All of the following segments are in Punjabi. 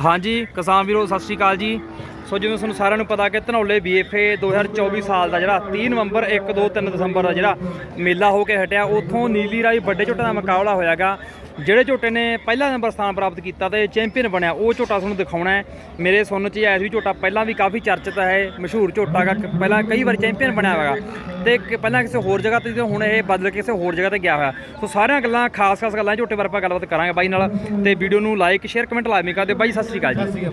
ਹਾਂਜੀ, ਕਿਸਾਨ ਵੀਰੋ, ਸਤਿ ਸ਼੍ਰੀ ਅਕਾਲ ਜੀ। ਸੋ ਜਿਵੇਂ ਤੁਹਾਨੂੰ ਸਾਰਿਆਂ ਨੂੰ ਪਤਾ ਕਿ ਧਨੌਲੇ ਬੀਐਫਏ 2024 ਸਾਲ ਦਾ ਜਿਹੜਾ 30 ਨਵੰਬਰ 1 2 3 ਦਸੰਬਰ ਦਾ ਜਿਹੜਾ ਮੇਲਾ ਹੋ ਕੇ ਹਟਿਆ, ਉੱਥੋਂ ਨੀਲੀ ਰਾਈ ਵੱਡੇ ਝੋਟੇ ਦਾ ਮੁਕਾਬਲਾ ਹੋਇਆਗਾ। ਜਿਹੜੇ ਝੋਟੇ ਨੇ ਪਹਿਲਾ ਨੰਬਰ ਸਥਾਨ ਪ੍ਰਾਪਤ ਕੀਤਾ ਤੇ ਚੈਂਪੀਅਨ ਬਣਿਆ, ਉਹ ਝੋਟਾ ਤੁਹਾਨੂੰ ਦਿਖਾਉਣਾ ਹੈ। ਮੇਰੇ ਸੁਣਨ ਚ ਆਇਆ ਸੀ ਝੋਟਾ ਪਹਿਲਾਂ ਵੀ ਕਾਫੀ ਚਰਚਿਤ ਹੈ ਮਸ਼ਹੂਰ ਝੋਟਾ ਗਾ ਪਹਿਲਾਂ ਕਈ ਵਾਰ ਚੈਂਪੀਅਨ ਬਣਿਆ ਹੋਇਆ ਤੇ ਕਿ ਪਹਿਲਾਂ ਕਿਸੇ ਹੋਰ ਜਗ੍ਹਾ ਤੇ ਤੇ ਹੁਣ ਇਹ ਬਦਲ ਕੇ ਕਿਸੇ ਹੋਰ ਜਗ੍ਹਾ ਤੇ ਗਿਆ ਹੋਇਆ। ਸੋ ਸਾਰੀਆਂ ਗੱਲਾਂ ਖਾਸ ਖਾਸ ਗੱਲਾਂ ਝੋਟੇ ਬਾਰੇ ਆਪਾਂ ਗੱਲਬਾਤ ਕਰਾਂਗੇ ਬਾਈ ਨਾਲ। ਤੇ ਵੀਡੀਓ ਨੂੰ ਲਾਈਕ ਸ਼ੇਅਰ ਕਮੈਂਟ ਲਾਜ਼ਮੀ ਕਰ ਦਿਓ ਬਾਈ ਸਤਿ ਸ਼੍ਰੀ ਅਕਾਲ ਜੀ।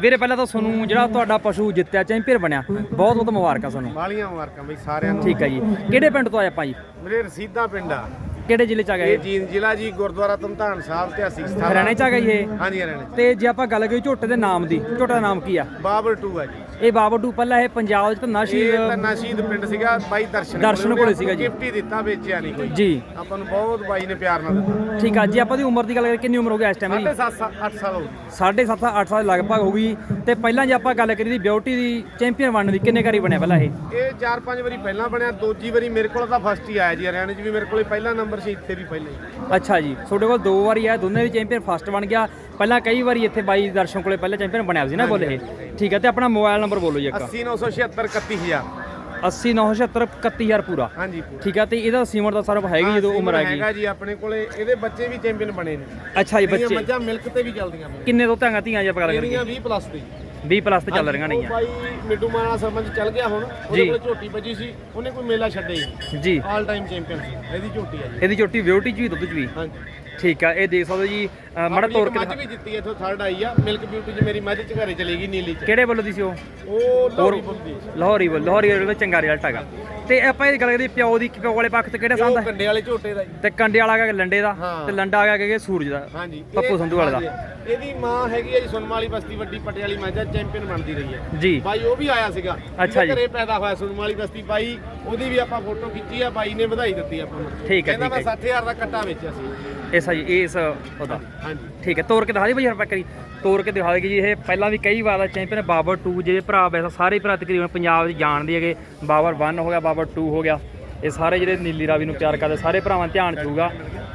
ਵੀਰੇ ਪਹਿਲਾਂ ਤਾਂ ਤੁਹਾਨੂੰ ਜਿਹੜਾ ਤੁਹਾਡਾ ਪਸ਼ੂ ਜਿੱਤਿਆ ਚੈਂਪੀਅਨ ਬਣਿਆ ਬਹੁਤ ਬਹੁਤ ਮੁਬਾਰਕਾਂ ਤੁਹਾਨੂੰ। ਵਾਲੀਆਂ ਮੁਬਾਰਕਾਂ ਬਈ ਸਾਰਿਆਂ ਨੂੰ। ਠੀਕ ਹੈ ਜੀ। ਕਿਹੜੇ ਪਿੰਡ ਤੋਂ ਆਏ ਆਪਾਂ ਜੀ? ਮੇਰੇ ਰਸੀਦਾ ਪਿੰਡ ਆ। ਕਿਹੜੇ ਜ਼ਿਲ੍ਹੇ ਚ ਆ ਗਏ ਇਹ ਜੀਨ ਜ਼ਿਲ੍ਹਾ ਜੀ ਗੁਰਦੁਆਰਾ ਧਮਧਾਨ ਸਾਹਿਬ ਤੇ ਅਸੀਂ ਸਥਾਨ। ਹਰਿਆਣੇ ਚ ਆ ਇਹ? ਹਾਂਜੀ ਹਰਿਆਣੇ ਚ। ਤੇ ਜੇ ਆਪਾਂ ਗੱਲ ਕਰੀਏ ਝੋਟੇ ਦੇ ਨਾਮ ਦੀ ਝੋਟੇ ਦਾ ਨਾਮ ਕੀ ਆ? ਬਾਬਰ 2 ਆ ਜੀ। ਇਹ ਬਾਬਾ ਪਹਿਲਾਂ ਇਹ ਪੰਜਾਬ ਚ ਤਾਂ ਇਹ ਸ਼ਹੀਦ ਧੰਨਾ ਸ਼ਹੀਦ ਪਿੰਡ ਸੀਗਾ ਬਾਈ ਦਰਸ਼ਨ ਦਰਸ਼ਨ ਕੋਲੇ ਸੀਗਾ ਜੀ। ਗਿਫਟ ਹੀ ਦਿੱਤਾ ਵੇਚਿਆ ਨਹੀਂ ਕੋਈ। ਜੀ। ਆਪਾਂ ਨੂੰ ਬਹੁਤ ਬਾਈ ਨੇ ਪਿਆਰ ਨਾਲ ਦਿੱਤਾ। ਠੀਕ ਆ ਜੀ ਆਪਾਂ ਦੀ ਉਮਰ ਦੀ ਗੱਲ ਕਰੀਏ ਕਿੰਨੀ ਉਮਰ ਹੋ ਗਈ ਇਸ ਟਾਈਮ ਦੀ ਸਾਢੇ 7 8 ਸਾਲ ਹੋ ਗਏ। 7.5 8 ਸਾਲ ਲਗਭਗ ਹੋ ਗਈ। ਤੇ ਪਹਿਲਾਂ ਜੇ ਆਪਾਂ ਗੱਲ ਕਰੀਏ ਦੀ ਬਿਊਟੀ ਦੀ ਚੈਂਪੀਅਨ ਬਣਨ ਦੀ ਕਿੰਨੇ ਵਾਰੀ ਬਣਿਆ ਪਹਿਲਾਂ ਇਹ? ਇਹ 4-5 ਵਾਰੀ ਪਹਿਲਾਂ ਬਣਿਆ ਦੂਜੀ ਵਾਰੀ ਮੇਰੇ ਕੋਲ ਤਾਂ ਫਸਟ ਹੀ ਆਇਆ ਜੀ ਹਰਿਆਣੇ 'ਚ ਵੀ ਮੇਰੇ ਕੋਲੇ ਪਹਿਲਾ ਨੰਬਰ ਸੀ ਇੱਥੇ ਵੀ ਪਹਿਲਾਂ ਹੀ। ਅੱਛਾ ਜੀ ਤੁਹਾਡੇ ਕੋਲ ਦੋ ਵਾਰੀ ਆ ਦੋਨੇ ਵੀ ਚੈਂਪੀਅਨ ਫਸਟ ਬਣ ਗਿਆ। ਪਹਿਲਾਂ ਕਈ ਵਾਰੀ ਇੱਥੇ ਬਾਈ ਦਰਸ਼ਨ ਕੋਲੇ ਪਹਿਲਾਂ ਚੈਂਪੀਅਨ ਬਣਿਆ ਸੀ ਨਾ ਬੋਲੇ ਇਹ। ਠੀਕ ਹੈ ਤੇ ਆਪਣਾ ਮੋਬਾਈਲ ਨੰਬਰ ਬੋਲੋ ਜੀ ਇੱਕ। 80976 31000 80976 31000 ਪੂਰਾ। ਹਾਂਜੀ ਪੂਰਾ। ਠੀਕ ਹੈ ਤੇ ਇਹਦਾ ਸੀਮਰ ਦਾ ਸਰਫ ਹੈਗੀ ਜਦੋਂ ਉਮਰ ਹੈਗੀ। ਹੈਗਾ ਜੀ ਆਪਣੇ ਕੋਲੇ ਇਹਦੇ ਬੱਚੇ ਵੀ ਚੈਂਪੀਅਨ ਬਣੇ ਨੇ। ਅੱਛਾ ਜੀ ਬੱਚੇ ਬੱਚੇ। ਮੱਝਾਂ ਮਿਲਕ ਤੇ ਵੀ ਚੱਲਦੀਆਂ ਨੇ। ਕਿੰਨੇ ਤੋਂ ਧਾਂਗਾ ਧੀਆਂ ਜੇ ਆਪਾਂ ਗੱਲ ਕਰੀਏ ਇਹਦੀਆਂ 20 ਪਲੱਸ ਦੀ। 20 ਪਲੱਸ ਤੇ ਚੱਲ ਰਹੀਆਂ ਉਹ ਨਹੀਂ ਬਾਈ ਮਿੱਟੂ ਮਾਨਾ ਸਰਪੰਚ ਚੱਲ ਗਿਆ ਹੁਣ ਉਹਦੇ ਜੀ। ਕੋਲ ਝੋਟੀ ਵੱਜੀ ਸੀ ਉਹਨੇ ਕੋਈ ਮੇਲਾ ਛੱਡੇ ਜੀ। ਆਲ ਟਾਈਮ ਚੈਂਪੀਅਨ ਸੀ ਇਹਦੀ ਝੋਟੀ ਆ ਜੀ। ਇਹਦੀ ਚੋਟੀ ਬਿਊਟੀ ਚ ਵੀ ਦੁੱਧ ਚ ਵੀ। ਹਾਂਜੀ। ਠੀਕ ਆ ਇਹ ਦੇਖ ਸਕਦੇ ਹੋ ਜੀ ਅ, ਮਾੜਾ ਆਪਣੀ ਤੋਰ ਇੱਕ ਕੇ ਮੱਝ ਵੀ ਜਿੱਤੀ ਇੱਥੋਂ ਥਰਡ ਆਈ ਆ ਮਿਲਕ ਬਿਊਟੀ ਚ ਮੇਰੀ ਮੱਝ ਚ ਘਰੇ ਚਲੀ ਗਈ ਨੀਲੀ ਚ। ਕਿਹੜੇ ਵੱਲੋਂ ਦੀ ਸੀ ਉਹ? ਉਹ ਲੋਰੀ ਲਾਹੌਰੀ ਵੱਲ ਲਾਹੌਰੀ ਵੱਲ ਚੰਗਾ ਰਿਜ਼ਲਟ ਹੈਗਾ। ਤੇ ਆਪਾਂ ਇਹ ਗੱਲ ਕਰੀਏ ਪਿਓ ਦੀ ਪਿਓ ਵਾਲੇ ਪੱਖ ਤੇ ਕਿਹੜਾ ਸੰਦ ਉਹ ਹੈ ਕੰਡੇ ਵਾਲੇ ਝੋਟੇ ਦਾ ਜੀ। ਤੇ ਕੰਡੇ ਵਾਲਾ ਹੈਗਾ ਲੰਡੇ ਦਾ ਹਾਂ। ਤੇ ਲੰਡਾ ਹੈਗਾ ਕਿ ਸੂਰਜ ਦਾ ਹਾਂਜੀ। ਪੱਪੂ ਸੰਧੂ ਵਾਲੇ ਦਾ। ਹਾਂਜੀ। ਇਹਦੀ ਮਾਂ ਹੈਗੀ ਹੈ ਜੀ ਸੁਨਮਾ ਵਾਲੀ ਬਸਤੀ ਵੱਡੀ ਪੱਟੇ ਵਾਲੀ ਮੱਝ ਚੈਂਪੀਅਨ ਬਣਦੀ ਰਹੀ ਹੈ ਜੀ। ਬਾਈ ਉਹ ਵੀ ਆਇਆ ਸੀਗਾ। ਅੱਛਾ ਜੀ। ਘਰੇ ਪੈਦਾ ਹੋਇਆ ਸੁਨਮਾ ਵਾਲੀ ਬਸਤੀ ਬਾਈ ਉਹਦੀ ਵੀ ਆਪਾਂ ਫੋਟੋ ਖਿੱਚੀ ਆ ਬਾਈ ਨੇ ਵਧਾਈ ਦਿੱਤੀ ਆਪਾਂ ਨੂੰ। ਠੀਕ ਹੈ, ਕਹਿੰਦਾ ਠੀਕ ਮੈਂ 60000 ਦਾ ਕੱਟਾ ਵੇਚਿਆ ਸੀ। ਇਸ ਜੀ ਇਸ ਉਹਦਾ। ਹਾਂਜੀ ਠੀਕ ਹੈ ਤੋਰ ਕੇ ਦਿਖਾ ਦੇ ਬਈ ਹਰ ਕਰੀ ਤੋਰ ਕੇ ਦਿਖਾ ਦੇ ਜੀ ਇਹ ਪਹਿਲਾਂ ਵੀ ਕਈ ਵਾਰ ਦਾ ਚੈਂਪੀਅਨ ਬਾਬਰ 2 ਜਿਹੜੇ ਭਰਾ ਵੈਸਾ ਸਾਰੇ ਭਰਾ ਤਕਰੀਬਨ ਪੰਜਾਬ 'ਚ ਜਾਣਦੇ ਹੈਗੇ। ਬਾਬਰ 1 ਹੋ ਗਿਆ ਬਾਬਰ 2 ਹੋ ਗਿਆ। ਇਹ ਸਾਰੇ ਜਿਹੜੇ ਨੀਲੀ ਰਾਵੀ ਨੂੰ ਪਿਆਰ ਕਰਦੇ ਸਾਰੇ ਭਰਾਵਾਂ ਦਾ ਧਿਆਨ ਚੂਗਾ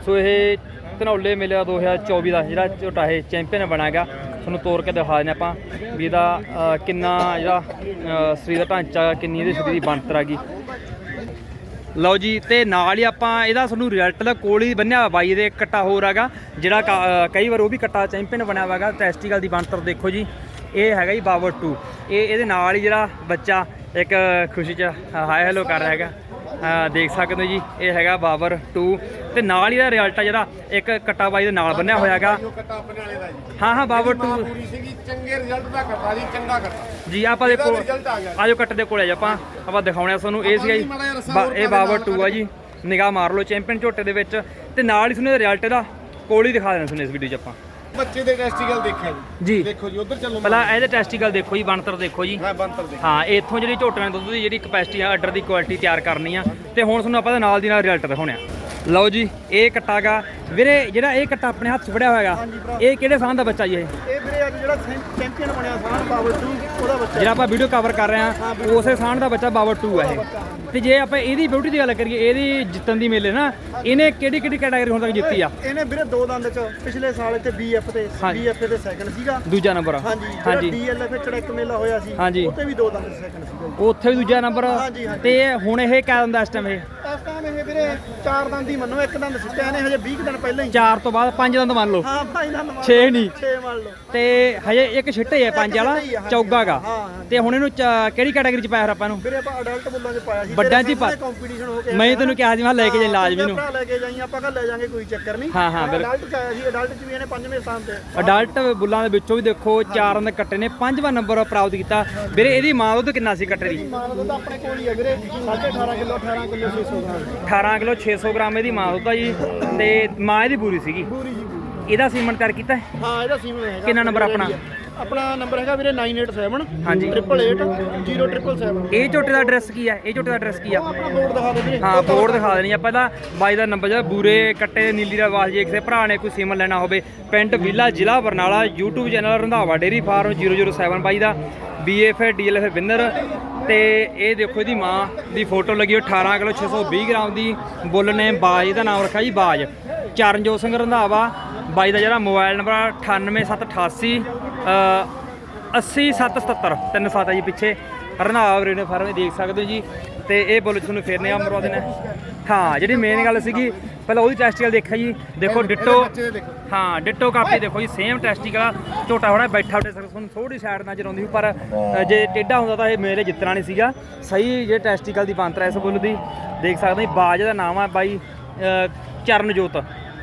ਸੋ ਇਹ ਧਨੌਲੇ ਮੇਲੇ ਦਾ 2024 ਦਾ ਜਿਹੜਾ ਝੋਟਾ ਇਹ ਚੈਂਪੀਅਨ ਬਣਾਗਾ ਤੁਹਾਨੂੰ ਤੋਰ ਕੇ ਦਿਖਾ ਦਿੰਦੇ ਆਪਾਂ ਵੀ ਇਹਦਾ ਕਿੰਨਾ ਜਿਹੜਾ ਸਰੀਰ ਦਾ ਢਾਂਚਾ ਕਿੰਨੀ ਇਹਦੇ ਸਰੀਰ ਦੀ ਬਣਤਰ ਹੈਗੀ। ਲਓ ਜੀ, ਤੇ ਨਾਲ ਹੀ ਆਪਾਂ ਇਹਦਾ ਤੁਹਾਨੂੰ ਰਿਜ਼ਲਟ ਦਾ ਕੋਲ ਹੀ ਬੰਨਿਆ ਹੋਇਆ ਬਾਈ ਦੇ ਕੱਟਾ ਹੋਰ ਹੈਗਾ, ਜਿਹੜਾ ਕਾ- ਕਈ ਵਾਰ ਉਹ ਵੀ ਕੱਟਾ ਚੈਂਪੀਅਨ ਬਣਿਆ ਹੋਇਆ ਹੈਗਾ ਟੈਸਟੀਕਲ ਦੀ ਬਣਤਰ ਦੇਖੋ ਜੀ, ਇਹ ਹੈਗਾ ਜੀ ਬਾਬਰ 2 ਇਹ ਇਹਦੇ ਨਾਲ ਹੀ ਜਿਹੜਾ ਬੱਚਾ ਇੱਕ ਖੁਸ਼ੀ ਚ ਹਾਈ ਹੈਲੋ ਕਰ ਰਿਹਾ ਹੈਗਾ। ਦੇਖ ਸਕਦੇ ਹੋ ਜੀ ਇਹ ਹੈਗਾ ਬਾਬਰ 2 ਤੇ ਨਾਲ ਹੀ ਦਾ ਰਿਜ਼ਲਟ ਆ ਜਿਹੜਾ ਇੱਕ ਕੱਟਾ ਬਾਈ ਦੇ ਨਾਲ ਬੰਨਿਆ ਹੋਇਆ ਹੈਗਾ। ਹਾਂ ਹਾਂ ਬਾਬਰ ਇਹਦੀ ਮਾਂ 2 ਪੂਰੀ ਸੀਗੀ ਚੰਗੇ ਰਿਜ਼ਲਟ ਦਾ ਕੱਟਾ ਜੀ ਚੰਗਾ ਕੱਟਾ ਜੀ ਆਪਾਂ ਦੇ ਇਹਦਾ ਕੋਲ result ਆ ਗਿਆ। ਆਜੋ ਕੱਟ ਦੇ ਕੋਲ ਆ ਜਾ ਆਪਾਂ ਆਪਾਂ ਦਿਖਾਉਣੇ ਤੁਹਾਨੂੰ ਇਹ ਸੀਗਾ ਜੀ ਇਹ ਬਾਬਰ ਨਾਲ 2 ਆ ਜੀ ਨਿਗਾਹ ਮਾਰ ਲਓ ਚੈਂਪੀਅਨ ਝੋਟੇ ਦੇ ਵਿੱਚ ਤੇ ਨਾਲ ਹੀ ਤੁਹਾਨੂੰ ਰਿਜ਼ਲਟ ਦਾ ਕੋਲ ਹੀ ਦਿਖਾ ਦੇਣਾ ਤੁਹਾਨੂੰ ਇਸ ਵੀਡੀਓ 'ਚ ਆਪਾਂ। ਬੱਚੇ ਦੇ ਟੈਸਟੀਕਲ ਦੇਖਿਆ ਜੀ। ਦੇਖੋ ਜੀ ਉਧਰ ਚੱਲੋ। ਪਹਿਲਾਂ ਇਹਦੇ ਟੈਸਟੀਕਲ ਦੇਖੋ ਜੀ ਬਣਤਰ ਦੇਖੋ ਜੀ। ਮੈਂ ਬੰਤਰ ਦੇ ਹਾਂ ਇੱਥੋਂ ਜਿਹੜੀ ਝੋਟਿਆਂ ਦੇ ਦੁੱਧ ਦੀ ਜਿਹੜੀ ਕਪੈਸਿਟੀ ਆ ਆਰਡਰ ਦੀ ਕੁਆਲਿਟੀ ਤਿਆਰ ਕਰਨੀ ਆ। ਤੇ ਹੁਣ ਤੁਹਾਨੂੰ ਆਪਾਂ ਇਹਦੇ ਨਾਲ ਦੀ ਨਾਲ ਰਿਜ਼ਲਟ ਦਿਖਾਉਣੇ ਆ। ਲਓ ਜੀ ਇਹ ਕੱਟਾਗਾ ਵੀਰੇ ਜਿਹੜਾ ਇਹ ਕੱਟਾ ਆਪਣੇ ਹੱਥ 'ਚ ਫੜਿਆ ਹੋਇਆਗਾ ਇਹ ਕਿਹੜੇ ਸਾਹ ਦਾ ਬੱਚਾ ਜੀ ਇਹ? ਇਹ ਵੀਰੇ ਅੱਜ ਜਿਹੜਾ ਚੈਂਪੀਅਨ ਬਣਿਆ ਸਾਨ ਪਾਵਰ 2 ਉਹਦਾ ਬੱਚਾ ਜਿਹੜਾ ਆਪਾਂ ਵੀਡੀਓ ਕਵਰ ਕਰ ਰਹੇ ਆ ਉਸੇ ਸਾਹ ਦਾ ਬੱਚਾ ਬਾਬਰ 2 ਆ ਇਹ ਤੇ ਜੇ ਆਪਾਂ ਇਹਦੀ ਬਿਊਟੀ ਦੀ ਗੱਲ ਕਰੀਏ ਇਹਦੀ ਜਿੱਤਣ ਦੀ ਮੇਲੇ ਨਾ ਇਹਨੇ ਕਿਹੜੀ ਕਿਹੜੀ ਕੈਟਾਗਰੀ ਹੁਣ ਤੱਕ ਜਿੱਤੀ ਆ? ਇਹਨੇ ਵੀਰੇ ਦੋ ਦੰਦ ਚ ਪਿਛਲੇ ਸਾਲ ਇੱਥੇ ਬੀਐਫ ਤੇ। ਬੀਐਫ ਤੇ ਸੈਕੰਡ ਸੀਗਾ। ਦੂਜਾ ਨੰਬਰ ਹਾਂਜੀ ਜਿਹੜਾ ਹਾਂਜੀ ਡੀਐਲਐਫ ਚੜਕ ਮੇਲਾ ਹੋਇਆ ਸੀ। ਉੱਥੇ ਵੀ ਦੋ ਦੰਦ ਸੈਕੰਡ ਸੀਗਾ। ਉੱਥੇ ਵੀ ਦੂਜਾ ਨੰਬਰ। ਤੇ ਹੁਣ ਇਹ ਕਿਆ ਦਿੰਦਾ ਇਸ ਟਾਈਮ ਇਹ। ਇਸ ਟਾਈਮ ਇਹ ਵੀਰੇ ਚਾਰ ਦੰਦ ਹੀ ਮੰਨੋ ਇੱਕ ਦੰਦ ਸਿੱਟਿਆ ਇਹਨੇ ਹਜੇ 20 ਕੁ ਦਿਨ ਪਹਿਲਾਂ ਹੀ। ਚਾਰ ਤੋਂ ਬਾਅਦ ਪੰਜ ਦੰਦ ਮੰਨ ਲਓ। ਹਾਂ ਭਾਈ ਦੰਦ ਮੰਨ 6 ਨਹੀਂ। 6 ਮੰਨ ਲਓ। ਤੇ ਹਜੇ ਇੱਕ ਛਿੱਟੇ ਹੈ ਪੰਜ ਵਾਲਾ। ਚੌਗਾਗਾ। ਤੇ ਹੁਣ ਇਹਨੂੰ ਕਿਹੜੀ ਕੈਟਾਗਰੀ ਚ ਪਾਇਆ ਫਿਰ ਆਪਾਂ ਨੂੰ ਵੀਰੇ ਆਪਾਂ ਅਡਲਟ ਬੁੱਲਾਂ 'ਚ ਪਾਇਆ ਸੀ। ਵੱਡਾਂ 'ਚ ਪਾ- ਕੰਪੀਟੀਸ਼ਨ ਹੋ ਕੇ ਮੈਂ ਤੈਨੂੰ ਕਿਹਾ ਸੀ ਮੈਂ ਲੈ ਕੇ ਜਾਈਂ ਲਾਜ਼ਮੀ ਨੂੰ। ਲੈ ਕੇ ਜਾਈ ਆਪਾਂ ਕਹ ਲੈ ਜਾਾਂਗੇ ਕੋਈ ਚੱਕਰ ਨਹੀਂ। ਹਾਂ, ਹਾਂ। ਅਡਲਟ 'ਚ ਆਇਆ ਸੀ ਅਡਲਟ 'ਚ ਵੀ ਇਹਨੇ ਪੰਜਵੇਂ ਸਥਾਨ ਤੇ। ਅਡਲਟ ਬੁੱਲਾਂ ਦੇ ਵਿੱਚੋਂ ਵੀ ਦੇਖੋ ਚਾਰਾਂ ਦੇ ਕੱਟੇ ਨੇ ਪੰਜਵਾਂ ਨੰਬਰ ਪ੍ਰਾਪਤ ਕੀਤਾ। ਵੀਰੇ ਇਹਦੀ ਮਾਂ ਦੁੱਧ ਕਿੰਨਾ ਸੀ ਕੱਟੇ ਦੀ? ਮਾਨ ਦੁੱਧ ਆਪਣੇ ਕੋਲ ਹੀ ਹੈ ਵੀਰੇ 18.5 kilo 18 kilo 600 gram 18 kilo 600 gram ਇਹਦੀ ਮਾਂ ਦੁੱਧ ਆ ਜੀ ਤੇ ਮਾਂ ਇਹਦੀ ਪੂਰੀ ਸੀਗੀ। ਪੂਰੀ ਜੀ ਪੂਰੀ ਇਹਦਾ ਸੀਮਨ ਤਿਆਰ ਕੀਤਾ ਹੈ? ਹਾਂ ਇਹਦਾ ਸੀਮਨ ਹੈਗਾ। ਕਿੰਨਾ ਨੰਬਰ ਆਪਣਾ? ਆਪਣਾ ਨੰਬਰ ਹੈਗਾ ਵੀਰੇ 987 ਹਾਂਜੀ। 888 0777 ਇਹ ਝੋਟੇ ਦਾ ਐਡਰੈਸ ਕੀ ਹੈ ਇਹ ਝੋਟੇ ਦਾ ਐਡਰੈਸ ਕੀ ਆ? ਆਪਣਾ ਬੋਰਡ ਦਿਖਾ ਦੇ ਵੀਰੇ। ਹਾਂ ਬੋਰਡ ਦਿਖਾ ਦੇਣੀ ਆ। ਪਹਿਲਾਂ ਬਾਈ ਦਾ ਨੰਬਰ ਜਿਹੜਾ ਬੂਰੇ ਕੱਟੇ ਨੀਲੀ ਦਾ ਵਾਸ ਜੇ ਕਿਸੇ ਭਰਾ ਨੇ ਕੋਈ ਸੀਮਨ ਲੈਣਾ ਹੋਵੇ ਪਿੰਡ ਵਿਲਾ ਜ਼ਿਲ੍ਹਾ Barnala YouTube channel Randhawa dairy farm 007 ਬਾਈ ਦਾ BFA DLF ਵਿਨਰ ਤੇ ਇਹ ਦੇਖੋ ਇਹਦੀ ਮਾਂ ਦੀ ਫੋਟੋ ਲੱਗੀ ਹੋਈ 18 ਕਿਲੋ 620 ਗ੍ਰਾਮ ਦੀ। ਬੁੱਲ ਨੇ ਬਾਜ ਇਹਦਾ ਨਾਮ ਰੱਖਿਆ ਜੀ, ਬਾਜ। ਚਰਨਜੋਤ ਸਿੰਘ ਰੰਧਾਵਾ ਬਾਈ ਦਾ ਜਿਹੜਾ ਮੋਬਾਈਲ ਨੰਬਰ 98788 80 777 ਤਿੰਨ ਸਾਤ ਜੀ ਪਿੱਛੇ। ਰੰਧਾਵਾ ਰੇਨੇ ਫਾਰਮ ਦੇਖ ਸਕਦੇ ਹੋ ਜੀ। ਤੇ ਇਹ ਬੁੱਲ ਤੁਹਾਨੂੰ ਫੇਰਨੇ ਆ ਮਰਵਾ ਦੇਣਾ। ਹਾਂ ਜਿਹੜੀ ਮੇਨ ਗੱਲ ਸੀਗੀ ਪਹਿਲਾਂ ਉਹਦੀ ਟੈਸਟੀਕਲ ਦੇਖਿਆ ਜੀ। ਦੇਖੋ ਡਿੱਟੋ ਹਾਂ ਡਿੱਟੋ ਕਾਪੀ ਦੇਖੋ ਜੀ ਸੇਮ ਟੈਸਟੀਕਲ ਆ ਝੋਟਾ ਹੋਣਾ ਬੈਠਾ ਉੱਤੇ ਤੁਹਾਨੂੰ ਥੋੜੀ ਸਾਈਡ ਆਉਂਦੀ ਸੀ ਪਰ ਜੇ ਟੇਢਾ ਹੁੰਦਾ ਤਾਂ ਇਹ ਮੇਰੇ ਜਿੱਤਣਾ ਨਹੀਂ ਸੀਗਾ। ਸਹੀ ਜੇ ਟੈਸਟੀਕਲ ਦੀ ਬੰਤਰਾ ਇਸ ਬੁੱਲ ਦੀ। ਦੇਖ ਸਕਦੇ ਹੋ ਬਾਜ ਦਾ ਨਾਮ ਆ ਬਾਈ ਚਰਨਜੋਤ।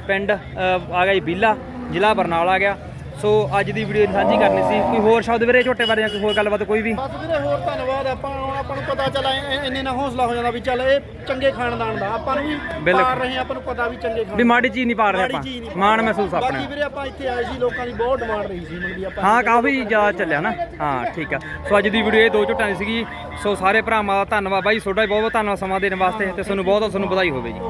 ਪਿੰਡ ਆ ਗਿਆ ਜੀ ਬੀਲਾ ਜ਼ਿਲ੍ਹਾ ਬਰਨਾਲਾ ਆ ਗਿਆ। ਸੋ ਅੱਜ ਦੀ ਵੀਡੀਓ ਸਾਂਝੀ ਕਰਨੀ ਸੀ। ਕੋਈ ਹੋਰ ਸ਼ਬਦ ਵੀਰੇ ਝੋਟੇ ਬਾਰੇ ਜਾਂ ਕੋਈ ਹੋਰ ਗੱਲਬਾਤ ਕੋਈ ਵੀ? ਬਸ ਵੀਰੇ ਹੋਰ ਧੰਨਵਾਦ ਆਪਾਂ ਹੁਣ ਆਪਾਂ ਨੂੰ ਪਤਾ ਚੱਲ ਐ- ਇੰਨੇ ਨਾਲ ਹੌਸਲਾ ਹੋ ਜਾਂਦਾ ਵੀ ਚੱਲ ਇਹ ਚੰਗੇ ਖਾਨਦਾਨ ਦਾ ਆਪਾਂ ਨੂੰ ਵੀ ਬਿਲਕੁਲ। ਪਾਰ ਰਹੇ ਹਾਂ, ਆਪਾਂ ਨੂੰ ਪਤਾ ਵੀ ਚੰਗੇ ਖਾਨਦਾਨ ਵੀ ਮਾੜੀ ਚੀਜ਼ ਨਹੀਂ ਪਾ ਰਹੇ ਮਾੜੀ ਆਪਾਂ। ਨਹੀਂ ਮਾਣ ਮਹਿਸੂਸ ਬਾਕੀ ਆਪਣੇ ਵੀਰੇ ਆਪਾਂ ਇੱਥੇ ਆਏ ਸੀ ਲੋਕਾਂ ਦੀ ਬਹੁਤ ਡਿਮਾਂਡ ਰਹੀ ਸੀ ਵੀ ਆਪਾਂ ਹਾਂ ਕਾਫੀ ਜ਼ਿਆਦਾ ਚੱਲਿਆ ਨਾ। ਹਾਂ ਠੀਕ ਆ। ਸੋ ਅੱਜ ਦੀ ਵੀਡੀਓ ਇਹ ਦੋ ਝੋਟਾਂ ਦੀ ਸੀਗੀ। ਸੋ ਸਾਰੇ ਭਰਾਵਾਂ ਦਾ ਧੰਨਵਾਦ ਬਾਈ ਤੁਹਾਡਾ ਵੀ ਬਹੁਤ ਬਹੁਤ ਧੰਨਵਾਦ ਸਮਾਂ ਦੇਣ ਵਾਸਤੇ ਤੇ ਤੁਹਾਨੂੰ ਬਹੁਤ ਬਹੁਤ ਤੁਹਾਨੂੰ ਵਧਾਈ ਹੋਵੇ ਜੀ।